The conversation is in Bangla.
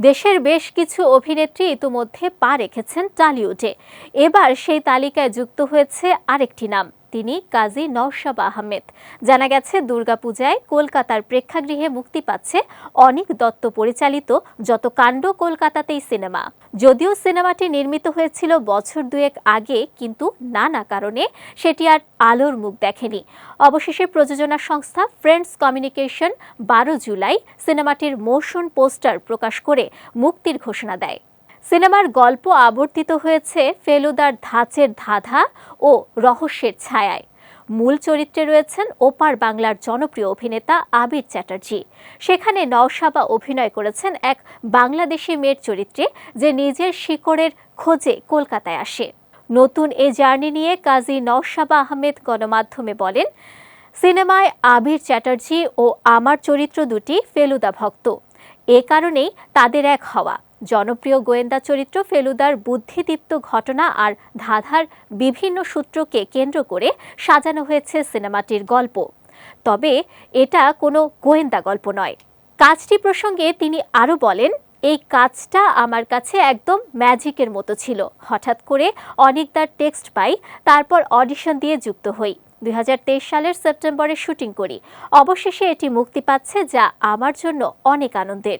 দেশের বেশ কিছু অভিনেত্রী ইতোমধ্যে পা রেখেছেন টালিউডে। এবার সেই তালিকায় যুক্ত হয়েছে আরেকটি নাম। তিনি কাজী নওশাব আহমেদ। জানা গেছে, দুর্গাপূজায় কলকাতার প্রেক্ষাগৃহে মুক্তি পাচ্ছে অনিক দত্ত পরিচালিত যত কাণ্ড কলকাতাতেই সিনেমা। যদিও সিনেমাটি নির্মিত হয়েছিল বছর দুয়েক আগে, কিন্তু নানা কারণে সেটি আর আলোর মুখ দেখেনি। অবশেষে প্রযোজনা সংস্থা ফ্রেন্ডস কমিউনিকেশন বারো জুলাই সিনেমাটির মোশন পোস্টার প্রকাশ করে মুক্তির ঘোষণা দেয়। সিনেমার গল্প আবর্তিত হয়েছে ফেলুদার ধাঁচের ধাঁধা ও রহস্যের ছায়ায়। মূল চরিত্রে রয়েছেন ওপার বাংলার জনপ্রিয় অভিনেতা আবির চ্যাটার্জি। সেখানে নওশাবা অভিনয় করেছেন এক বাংলাদেশি মেয়ের চরিত্রে যে নিজের শিকড়ের খোঁজে কলকাতায় আসে। নতুন এ জার্নি নিয়ে কাজী নওশাবা আহমেদ গণমাধ্যমে বলেন, সিনেমায় আবির চ্যাটার্জি ও আমার চরিত্র দুটি ফেলুদা ভক্ত। এ কারণেই তাদের এক হওয়া। জনপ্রিয় গোয়েন্দা চরিত্র ফেলুদার বুদ্ধিদীপ্ত ঘটনা আর ধাঁধার বিভিন্ন সূত্রকে কেন্দ্র করে সাজানো হয়েছে সিনেমাটির গল্প। তবে এটা কোনো গোয়েন্দা গল্প নয়। কাজটি প্রসঙ্গে তিনি আরও বলেন, এই কাজটা আমার কাছে একদম ম্যাজিকের মতো ছিল। হঠাৎ করে অনেকদার টেক্সট পাই, তারপর অডিশন দিয়ে যুক্ত হই। দুই হাজার তেইশ সালের সেপ্টেম্বরে শুটিং করি। অবশেষে এটি মুক্তি পাচ্ছে যা আমার জন্য অনেক আনন্দের।